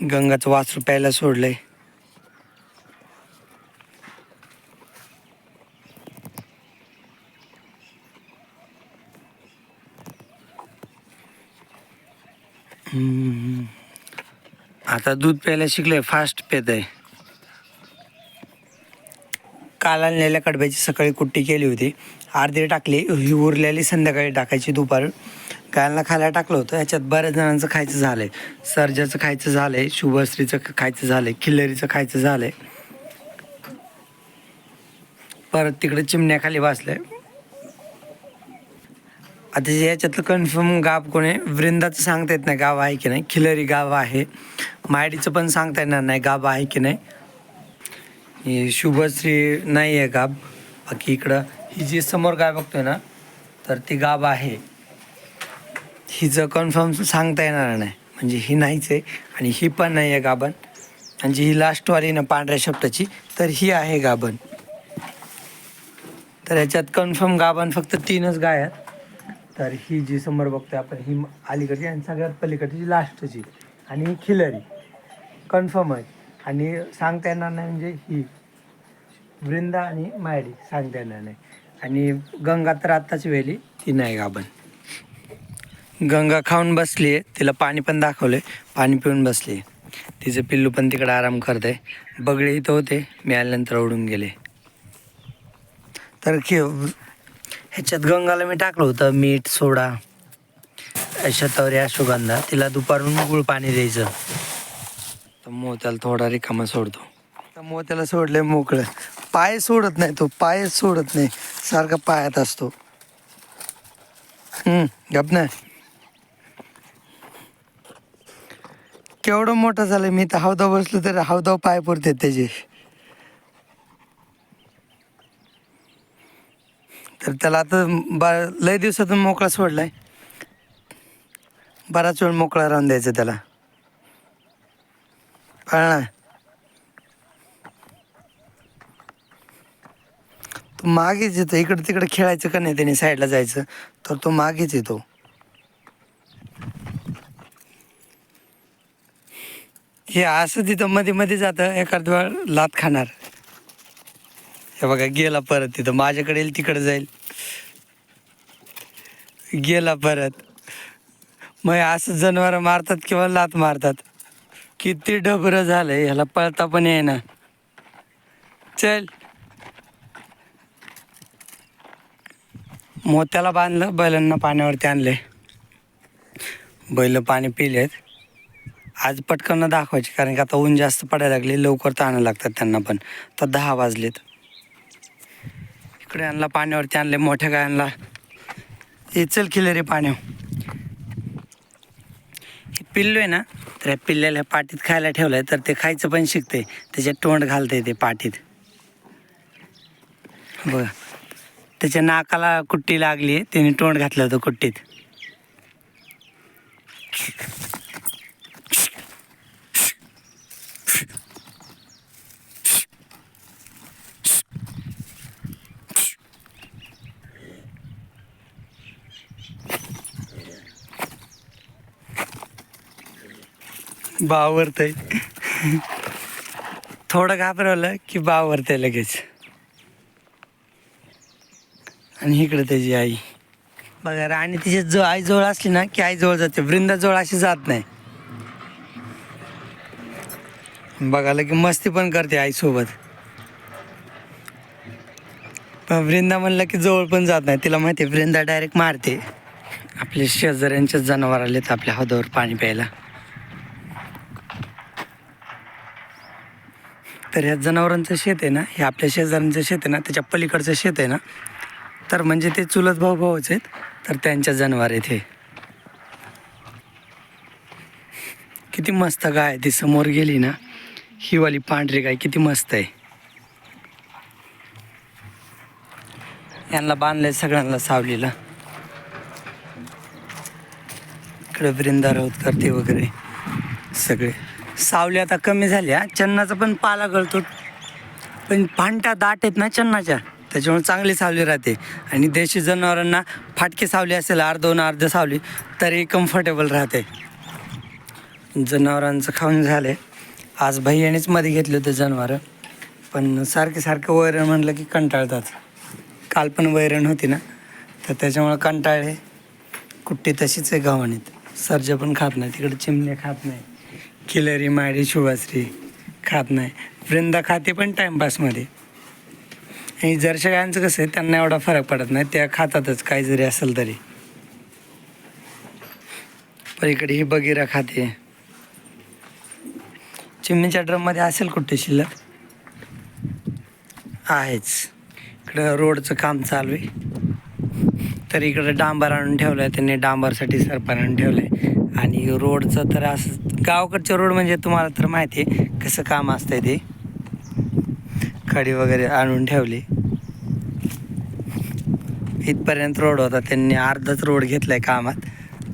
गंगाचं वासरू प्यायला सोडलंय. आता दूध प्यायला शिकलंय फास्ट पेत आहे काल आणलेल्या कडब्याची सकाळी कुट्टी केली होती. अर्धी टाकली ही उरलेली संध्याकाळी टाकायची दुपार गायला खायला टाकलं होतं. याच्यात बऱ्याच जणांचं खायचं झालं आहे सर्जाचं खायचं झालं आहे शुभश्रीचं खायचं झालं आहे खिल्लरीचं खायचं झालं आहे परत तिकडे चिमण्याखाली बसलं आहे आता याच्यातलं कन्फर्म गाव कोणी वृंदाचं सांगता येत नाही गाव आहे की नाही. खिलरी गाव आहे. मायडीचं पण सांगता येणार नाही गाव आहे की नाही. शुभश्री नाही आहे गाब बाकी इकडं ही जी समोर गाय बघतोय ना तर ती गाब आहे. हिचं कन्फर्म सांगता येणार नाही. म्हणजे ही नाहीच आहे आणि ही पण नाही आहे गाभण. आणि जी ही लास्टवाली ना पांढऱ्या शब्दाची तर ही आहे गाभण. तर याच्यात कन्फर्म गाभण फक्त तीनच गाय आहेत. तर ही जी समोर बघतोय आपण ही अलीकडची आणि सगळ्यात पलीकडची लास्टची आणि ही खिलरी कन्फर्म आहे. आणि सांगता येणार नाही म्हणजे ही. वृंदा आणि मायडी सांगता येणार नाही. आणि गंगा तर आत्ताच वेली ती नाही गाभण. गंगा खाऊन बसली आहे तिला पाणी पण दाखवले पाणी पिऊन बसली आहे तिचं पिल्लू पण तिकडे आराम करते बगळे इथं होते मी आल्यानंतर उडून गेले. तर खे ह्याच्यात गंगाला मी टाकलं होतं मीठ सोडा शतावरी अश्वगंधा. तिला दुपारून गुळ पाणी द्यायचं. तर मोत्याला थोडा रिकामा सोडतो. तर मोत्याला सोडले मोकळं. पाय सोडत नाही तो पायच सोडत नाही. सारखा पायात असतो. गप ना. केवढं मोठं झालं मी तर हौदा बसलो तर हावदाव पाय पुरते त्याचे. तर त्याला आता बा लय दिवसातून मोकळा सोडलाय. बराच वेळ मोकळा राहून द्यायचा त्याला. कळणार तो मागेच येतो. इकडं तिकडे खेळायचं का नाही त्याने साईडला जायचं तर तो मागेच येतो. हे असं तिथं मध्ये मध्ये जातं एखाद वेळ लात खाणार. हे बघा गेला परत तिथं. माझ्याकडे येईल तिकडे जाईल. गेला परत. मग असं जनावर मारतात किंवा लात मारतात. किती डबरं झालंय ह्याला पळता पण येईना. चल. मोत्याला बांधलं बैलांना पाण्यावरती आणले बैल पाणी पिलेत. आज पटकन दाखवायची कारण की आता ऊन जास्त पडायला लागले लवकर ताणं लागतात त्यांना पण. तर दहा वाजलेत. इकडे आणला पाण्यावरती आणले मोठ्या गायांना. हे चल केले रे पाण्यावर. हे पिल्लू आहे ना तर या पिल्ल्याला पाटीत खायला ठेवलंय तर ते खायचं पण शिकते त्याच्यात तोंड घालते ते पाटीत बघा. त्याच्या नाकाला कुट्टी लागली आहे त्याने तोंड घातलं होतं कुट्टीत. बावरतय. थोडं घाबरवलं की बावरतंय लगेच. आणि इकडे त्याची आई. बघा आणि तिची जो आई जवळ असली ना की आई जवळ जाते. वृंदा जवळ अशी जात नाही. बघायला की मस्ती पण करते आईसोबत पण वृंदा म्हणलं की जवळ पण जात नाही. तिला माहिती आहे वृंदा डायरेक्ट मारते. आपले शेजाऱ्यांच्याच जनावर आलेत आपल्या हौदावर पाणी प्यायला. तर ह्या जनावरांचं शेत आहे ना हे आपल्या शेजाऱ्यांचं शेत आहे ना त्याच्या पलीकडचं शेत आहे ना तर म्हणजे ते चुलत भाऊ भाऊच आहेत तर त्यांच्या जनावर आहेत हे. किती मस्त गाय ती समोर गेली ना ही वाली पांढरी गाय किती मस्त आहे. यांना बांधलंय सगळ्यांना सावलीला. इकडे वृंदारोध राऊत करते वगैरे सगळे. सावली आता कमी झाली चन्नाचा पण पाला गळतो. पण फांट्या दाट आहेत ना चन्नाच्या. त्याच्यामुळे चांगली सावली राहते. आणि देशी जनावरांना फाटकी सावली असेल अर्धवून अर्ध सावली तरी कम्फर्टेबल राहते. जनावरांचं खाऊन झाले. आज भैयानेच मध्ये घेतले होते जनावरं. पण सारखे सारखं वैरण म्हणलं की कंटाळतात. काल पण वैरण होती ना तर त्याच्यामुळं कंटाळे कुट्टी तशीच आहे गव्हाणीत सर्ज पण खात नाही तिकडे चिमणे खात नाही. किलरी माडी शुभाश्री खात नाही. वृंदा खाते पण टाईमपासमध्ये आणि जर्शकांचं कसं आहे त्यांना एवढा फरक पडत नाही त्या खातातच काही जरी असेल तरी. पलीकडे ही बगीरा खाते. चिमणीच्या ड्रममध्ये असेल कुठे शिल्लक? आहेच. इकडं रोडचं काम चालू आहे. तर इकडं डांबर आणून ठेवलं आहे त्यांनी डांबरसाठी सरपण आणून ठेवलं आहे आणि रोडचं तर असं गावाकडचं रोड म्हणजे तुम्हाला तर माहिती आहे कसं काम आहे ते. खडी वगैरे आणून ठेवली. इथपर्यंत रोड होता त्यांनी अर्धाच रोड घेतलाय कामात.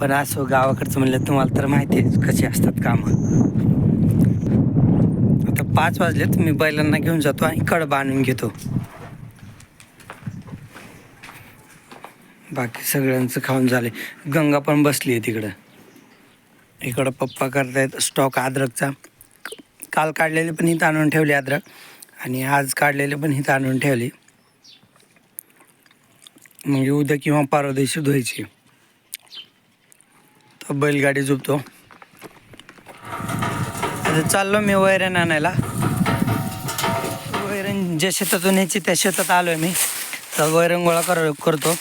पण असो गावाकडचं म्हणलं तुम्हाला तर माहिती आहे कशी असतात कामं. आता पाच वाजलेत मी बैलांना घेऊन जातो आणि कडबा आणून घेतो. बाकी सगळ्यांचं खाऊन झाले. गंगा पण बसली आहे तिकडं. इकडं पप्पा करतायत स्टॉक अद्रकचा. काल काढलेले पण इथं आणून ठेवले अद्रक. आणि आज काढलेले पण इथं आणून ठेवली. म्हणजे उद्या किंवा परवा दिवशी धुवायची. तर बैलगाडी झोपतो. आता चाललो मी वैरण आणायला. वैरण ज्या शेतातून यायची त्या शेतात आलोय मी. तर वैरण गोळा कर करतो.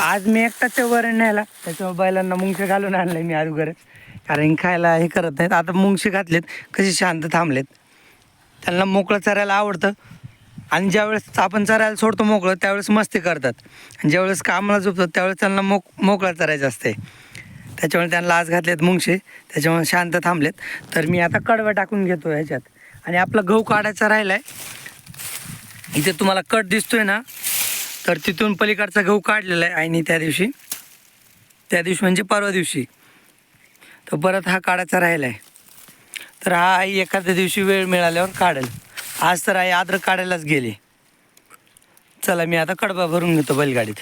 आज मी एकटाच वर न्यायला. त्याच्यामुळे बैलांना मुंगशे घालून आणलंय मी अगोदर. कारण खायला हे करत नाहीत. आता मुंगशे घातलेत. कसे शांत थांबलेत. त्यांना मोकळं चरायला आवडतं. आणि ज्यावेळेस आपण चरायला सोडतो मोकळं त्यावेळेस मस्ती करतात. आणि ज्यावेळेस कामाला झोपतात त्यावेळेस त्यांना मोक मोकळं चरायचं असते त्याच्यामुळे त्यांना आज घातलेत मुंगशे त्याच्यामुळे शांत थांबलेत. तर मी आता कडवा टाकून घेतो ह्याच्यात. आणि आपला गहू काढायचा राहिला आहे इथे तुम्हाला कट दिसतोय ना? तर तिथून पलीकडचा गहू काढलेला आहे आईने त्या दिवशी. त्या दिवशी म्हणजे परवा दिवशी. तर परत हा काढायचा राहिला आहे तर हा आई एखाद्या दिवशी वेळ मिळाल्यावर काढेल. आज तर आई अद्रक काढायलाच गेली. चला मी आता कडबा भरून घेतो बैलगाडीत.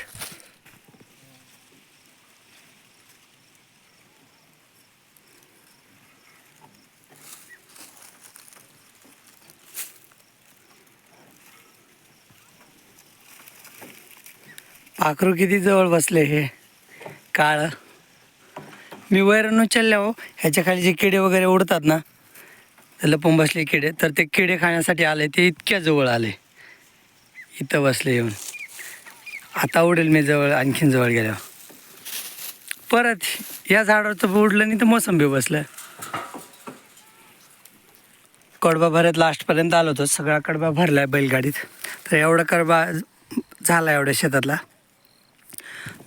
पाखरू किती जवळ बसले हे? काळ. मी वैरण उचलल्या हो. ह्याच्या खाली जे किडे वगैरे उडतात ना लपून बसले किडे. तर ते किडे खाण्यासाठी आले ते इतक्या जवळ आले. इथं बसले येऊन. आता उडेल मी जवळ आणखीन जवळ गेल्यावर. परत या झाडावरचं उडलं नाही तर मोसंबी बसलं. कडबा भरत लास्टपर्यंत आलो होतो. सगळा कडबा भरला आहे बैलगाडीत. तर एवढा कडबा झाला एवढ्या शेतातला.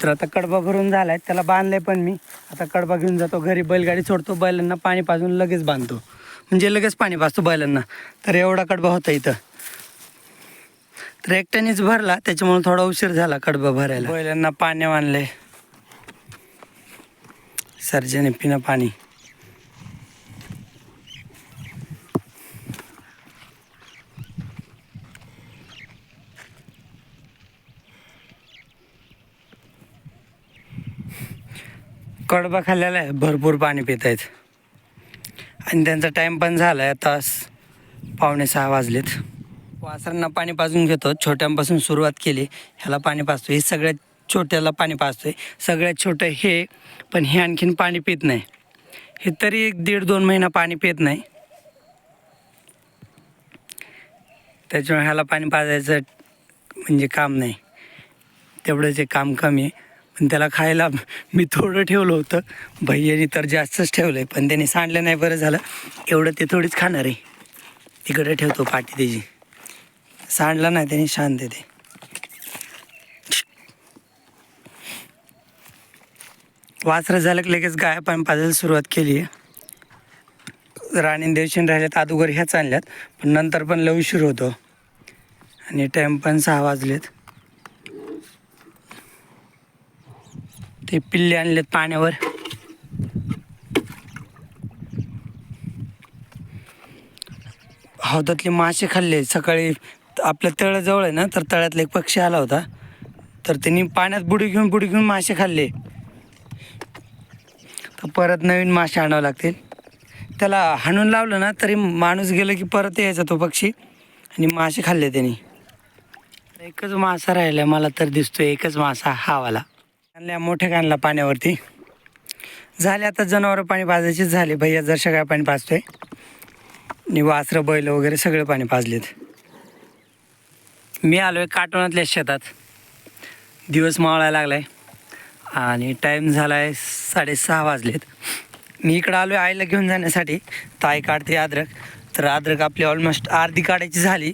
तर आता कडबा भरून झालाय त्याला बांधलंय पण मी. आता कडबा घेऊन जातो घरी बैलगाडी सोडतो बैलांना पाणी पाजून लगेच बांधतो. म्हणजे लगेच पाणी पाजतो बैलांना. तर एवढा कडबा होता इथं. तर एकट्यानेच भरला त्याच्यामुळे थोडा उशीर झाला कडबा भरायला. बैलांना पाणी आणलंय. सर्जने पिणं पाणी. कडबा खाल्लेला आहे. भरपूर पाणी पित आहेत आणि त्यांचा टाईम पण झाला आहे तास पावणे सहा वाजलेत. वासरांना पाणी पाजून घेतो. छोट्यांपासून सुरुवात केली. ह्याला पाणी पाजतो हे सगळ्यात छोट्याला पाणी पाजतोय. सगळ्यात छोटं हे पण हे आणखीन पाणी पित नाही. हे तरी एक दीड दोन महिना पाणी पित नाही. त्याच्यामुळे ह्याला पाणी पाजायचं म्हणजे काम नाही. तेवढंच एक काम कमी आहे. आणि त्याला खायला मी थोडं ठेवलं होतं. भैयानी तर जास्तच ठेवलं आहे पण त्याने सांडलं नाही बरं झालं. एवढं ते थोडीच खाणार आहे. तिकडे ठेवतो पाठी त्याची. सांडलं नाही त्याने शांत ते वासरं झालं की लगेच गाय पाणी पाजायला सुरुवात केली आहे. राणी देवशन राहिल्यात अगोदर ह्याच आणल्यात. पण नंतर पण लव उशीर होतो. आणि टाईम पण सहा वाजलेत. ते पिल्ले आणलेत पाण्यावर. हौदातले मासे खाल्ले. सकाळी आपल्या तळ्याजवळ आहे ना तर तळ्यातला एक पक्षी आला होता. तर त्यांनी पाण्यात बुडी घेऊन बुडी घेऊन मासे खाल्ले. तर परत नवीन मासे आणावे लागतील. त्याला हाणून लावलं ना तरी माणूस गेलं की परत यायचा तो पक्षी. आणि मासे खाल्ले त्यांनी. एकच मासा राहिला मला तर दिसतोय एकच मासा हा वाला. आणल्या मोठ्या कानला पाण्यावरती. झाले आता जनावरं पाणी पाजायचीच झाले. भैया जर सगळ्या पाणी पाजतोय. आणि वासरं बैल वगैरे सगळे पाणी पाजलेत. मी आलोय काटोणातल्या शेतात. दिवस मावळायला लागलाय. आणि टाईम झाला आहे साडेसहा वाजलेत. मी इकडं आलो आहे आईला घेऊन जाण्यासाठी. ताई काढते अद्रक. तर अद्रक आपली ऑलमोस्ट अर्धी काढायची झाली.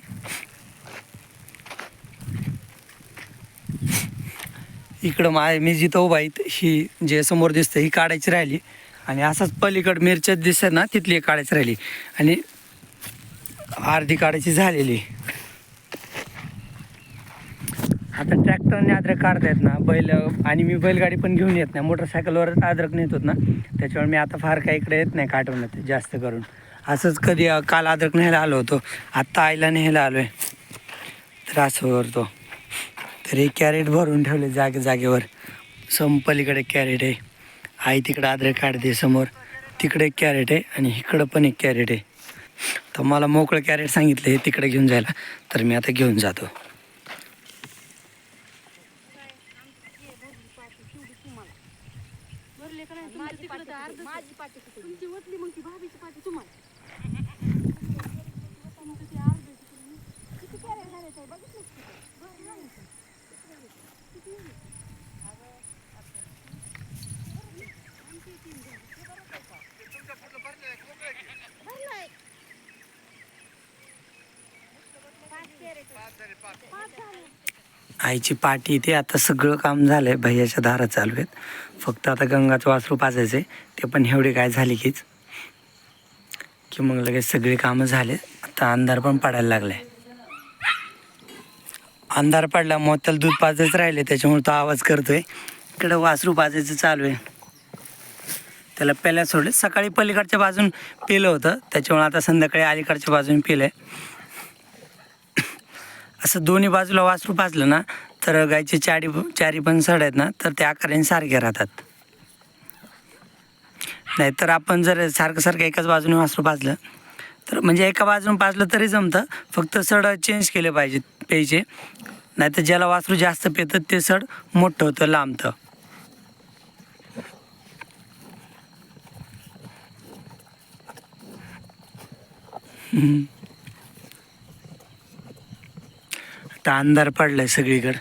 इकडं माय मी जिथं उभा आहे ही जे समोर दिसतं ही काढायची राहिली. आणि असंच पलीकड मिरच्या दिसत ना तिथली एक काढायची राहिली. आणि अर्धी काढायची झालेली. आता ट्रॅक्टरने अद्रक काढता येत ना बैल आणि मी बैलगाडी पण घेऊन येत नाही. मोटरसायकलवर अद्रक नेत होत ना त्याच्यामुळे मी आता फार काही इकडे येत नाही काठवण्यात जास्त करून. असंच कधी काल अद्रक न्यायला आलो होतो. आत्ता आईला न्यायला आलो आहे त्रास होतो. करतो तर हे कॅरेट भरून ठेवले जागे जागेवर. संपलीकडे कॅरेट आहे. आई तिकडं आदरे काढते समोर. तिकडे एक कॅरेट आहे आणि इकडं पण एक कॅरेट आहे. तर मला मोकळं कॅरेट सांगितलं हे तिकडे घेऊन जायला. तर मी आता घेऊन जातो माझी पाठी तुमची ओतली मग ती भाभीची पाठी तुम्हाला आईची पाठी ते आता सगळं काम झालं आहे भैयाच्या दारा चालू आहेत. फक्त आता गंगाचं वासरू पाजायचं आहे ते पण एवढे काय झाले कीच. की मग लगेच सगळे कामं झाले. आता अंधार पण पडायला लागला आहे अंधार पडला मग त्याला दूध पाजायचं राहिले. त्याच्यामुळे तो आवाज करतोय. इकडं वासरू पाजायचं चालू आहे. त्याला पहिल्या सोडले. सकाळी पलीकडच्या बाजून पिलं होतं. त्याच्यामुळे आता संध्याकाळी अलीकडच्या बाजून पिलं आहे असं दोन्ही बाजूला वासरू पाजलं ना तर गायचे चारी चारी पण सड आहेत ना तर ते आकाराने सारखे राहतात. नाहीतर आपण जर सारखं सारखं एकाच बाजूने वासरू पाजलं तर म्हणजे एका बाजूने पाजलं तरी जमतं. फक्त सड चेंज केले पाहिजे प्यायचे नाहीतर ज्याला वासरू जास्त पितं ते सड मोठं होतं लांबतं. आता अंधार पडलाय सगळीकडं.